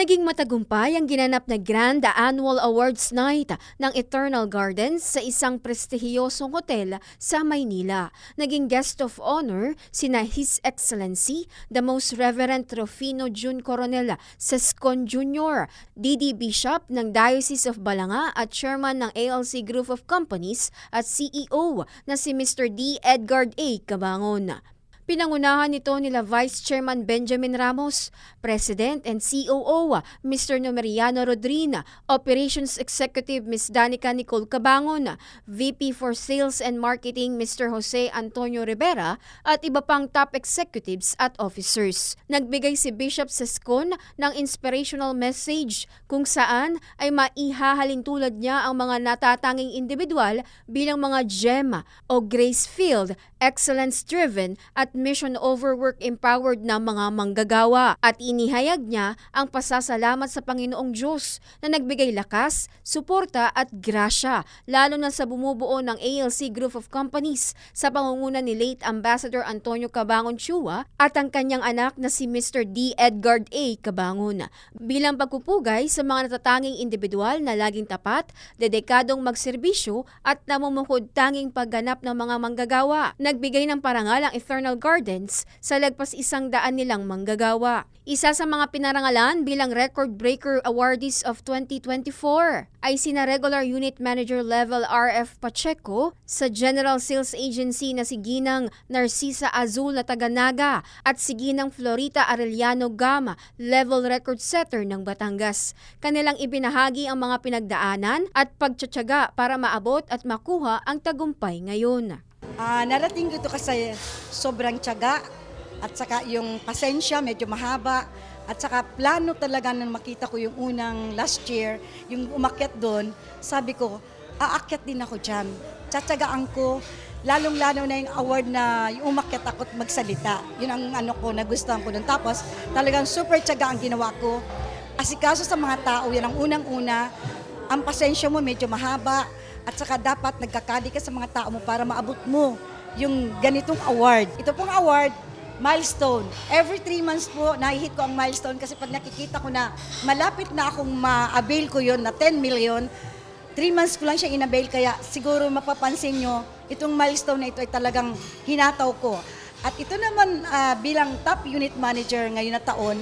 Naging matagumpay ang ginanap na Grand Annual Awards Night ng Eternal Gardens sa isang prestihiyosong hotel sa Maynila. Naging guest of honor sina His Excellency, the Most Reverend Rufino Jun Coronel Sescon Jr., DD Bishop ng Diocese of Balanga at Chairman ng ALC Group of Companies at CEO na si Mr. D. Edgard A. Cabangon. Pinangunahan nito nila Vice Chairman Benjamin Ramos, President and COO Mr. Numeriano Rodrina, Operations Executive Ms. Danica Nicole Cabangon, VP for Sales and Marketing Mr. Jose Antonio Rivera at iba pang top executives at officers. Nagbigay si Bishop Sescon ng inspirational message kung saan ay maihahalin tulad niya ang mga natatanging individual bilang mga gem o grace-filled, excellence-driven at mission overwork empowered na mga manggagawa at inihayag niya ang pasasalamat sa Panginoong Diyos na nagbigay lakas, suporta at grasya lalo na sa bumubuo ng ALC Group of Companies sa pangunguna ni late Ambassador Antonio Cabangon Chua at ang kanyang anak na si Mr. D. Edgard A. Cabangon. Bilang pagpupugay sa mga natatanging individual na laging tapat, dedikadong magserbisyo at namumukod tanging pagganap ng mga manggagawa. Nagbigay ng parangal ang Eternal Gardens sa lagpas isang daan nilang manggagawa. Isa sa mga pinarangalan bilang Record Breaker Awardees of 2024 ay sina Regular Unit Manager Level RF Pacheco sa General Sales Agency na si Ginang Narcisa Azul na Taganaga at si Ginang Florita Arellano Gama, Level Record Setter ng Batangas. Kanilang ibinahagi ang mga pinagdaanan at pagtsatsaga para maabot at makuha ang tagumpay ngayon. Ah, narating ko ito kasi sobrang tiyaga at saka yung pasensya medyo mahaba at saka plano talaga nang makita ko yung unang last year, yung umakyat doon, sabi ko, aakyat din ako dyan. Tsatsagaan ko, lalong-lalo na yung award na yung umakyat ako at magsalita. Yun ang ano ko, nagustuhan ko doon. Tapos talagang super tiyaga ang ginawa ko. Asikaso sa mga tao, yan ang unang-una. Ang pasensya mo medyo mahaba at saka dapat nagkakali ka sa mga tao mo para maabot mo yung ganitong award. Ito pong award, milestone. Every three months po, nahihit ko ang milestone kasi pag nakikita ko na malapit na akong ma-avail ko yon na 10 million, three months ko lang siya in-avail kaya siguro mapapansin nyo, itong milestone na ito ay talagang hinataw ko. At ito naman ah, bilang top unit manager ngayon na taon,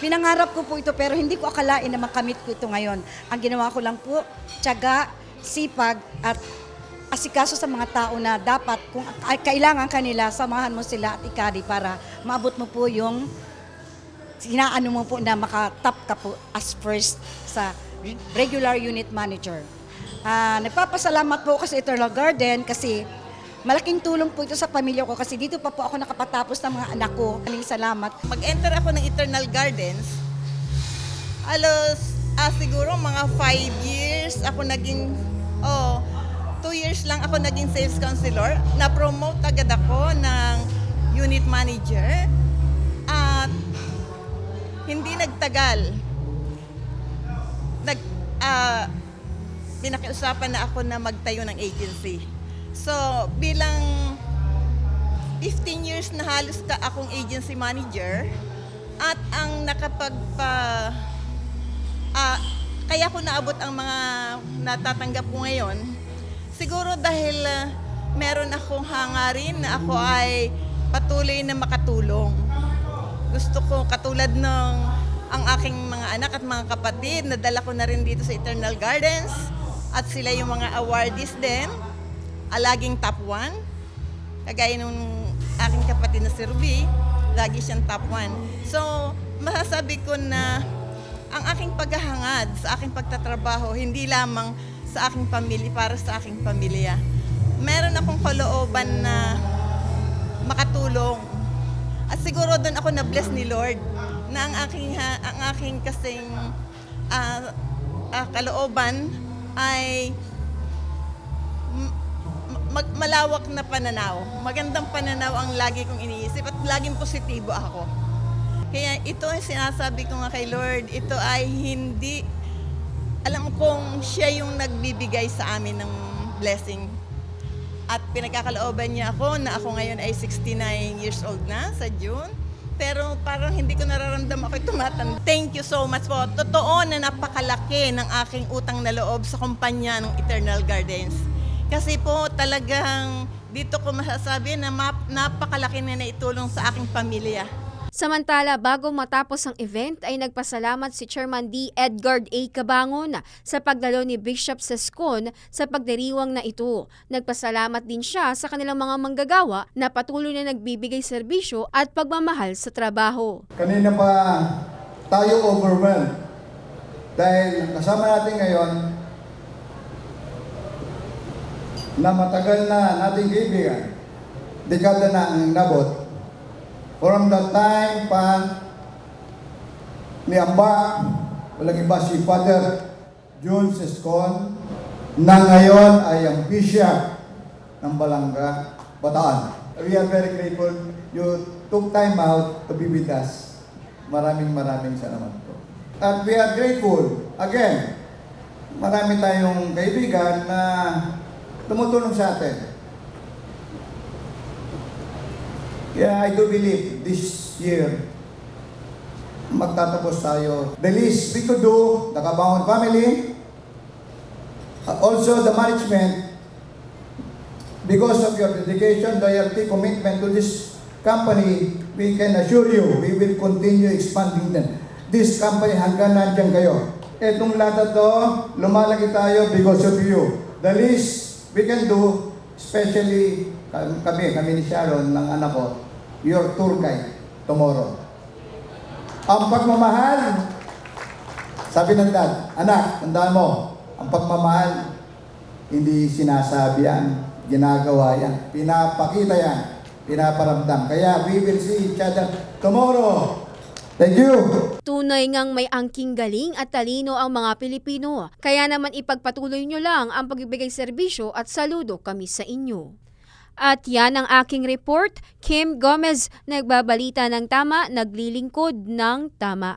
pinangarap ko po ito pero hindi ko akalain na makamit ko ito ngayon. Ang ginawa ko lang po, tiyaga, sipag at asikaso sa mga tao na dapat kung kailangan kanila, samahan mo sila at ikari para maabot mo po yung hinaano mo po na makatap ka po as first sa re- regular unit manager. Ah, nagpapasalamat po ako sa Eternal Garden kasi malaking tulong po ito sa pamilya ko kasi dito pa po ako nakapatapos ng mga anak ko. Maraming salamat. Mag-enter ako ng Eternal Gardens, alos, ah, siguro mga five years ako naging, oh, two years lang ako naging sales counselor. Na-promote agad ako ng unit manager. At hindi nagtagal. Nag, ah, pinakiusapan na ako na magtayo ng agency. So, bilang 15 years na halos ka akong agency manager at ang nakapagpa ah, kaya ko naabot ang mga natatanggap ko ngayon. Siguro dahil ah, meron akong hangarin na ako ay patuloy na makatulong. Gusto ko katulad ng ang aking mga anak at mga kapatid nadala ko na rin dito sa Eternal Gardens at sila yung mga awardees din. Alaging top 1 kagaya nung aking kapatid na si Ruby, lagi siyang top 1. So, masasabi ko na ang aking paghahangad sa aking pagtatrabaho, hindi lamang sa aking pamilya, para sa aking pamilya. Meron akong kalooban na makatulong. At siguro doon ako na-bless ni Lord na ang aking, ha- ang aking kasing ah, ah, kalooban ay mag- malawak na pananaw. Magandang pananaw ang lagi kong iniisip at laging positibo ako. Kaya ito ay sinasabi ko nga kay Lord, ito ay hindi, alam kong siya yung nagbibigay sa amin ng blessing. At pinagkakalooban niya ako na ako ngayon ay 69 years old na sa June. pero parang hindi ko nararamdam ako tumatanda. Thank you so much po. Totoo na napakalaki ng aking utang na loob sa kumpanya ng Eternal Gardens. Kasi po talagang dito ko masasabi na napakalaki na naitulong sa aking pamilya. Samantala, bago matapos ang event ay nagpasalamat si Chairman D. Edgard A. Cabangon sa pagdalo ni Bishop Sescon sa pagdiriwang na ito. Nagpasalamat din siya sa kanilang mga manggagawa na patuloy na nagbibigay serbisyo at pagmamahal sa trabaho. Kanina pa tayo overwhelmed dahil kasama natin ngayon na matagal na nating kaibigan, dekada na ang nabot. From the time pa ni Amba, walang iba si Father June Sescon, na ngayon ay ang Bishop ng Balanga, Bataan. We are very grateful you took time out to be with us. Maraming maraming salamat po. At we are grateful, again, marami tayong kaibigan na tumutulong sa atin. Kaya I do believe this year, magtatapos tayo. The least we could do, the Kabangon family, also the management, because of your dedication, loyalty, commitment to this company, we can assure you, we will continue expanding them. This company hanggang nandiyan kayo. Etong lahat na to, lumalaki tayo because of you. The least we can do, especially kami, kami ni Sharon, ng anak ko, your tour guide tomorrow. Ang pagmamahal, sabi ng dad, anak, tandaan mo, ang pagmamahal, hindi sinasabi yan, ginagawa yan, pinapakita yan, pinaparamdam. Kaya we will see each other tomorrow. Thank you. Tunay ngang may angking galing at talino ang mga Pilipino. Kaya naman ipagpatuloy nyo lang ang pagbibigay serbisyo at saludo kami sa inyo. At yan ang aking report. Kim Gomez, nagbabalita ng tama, naglilingkod ng tama.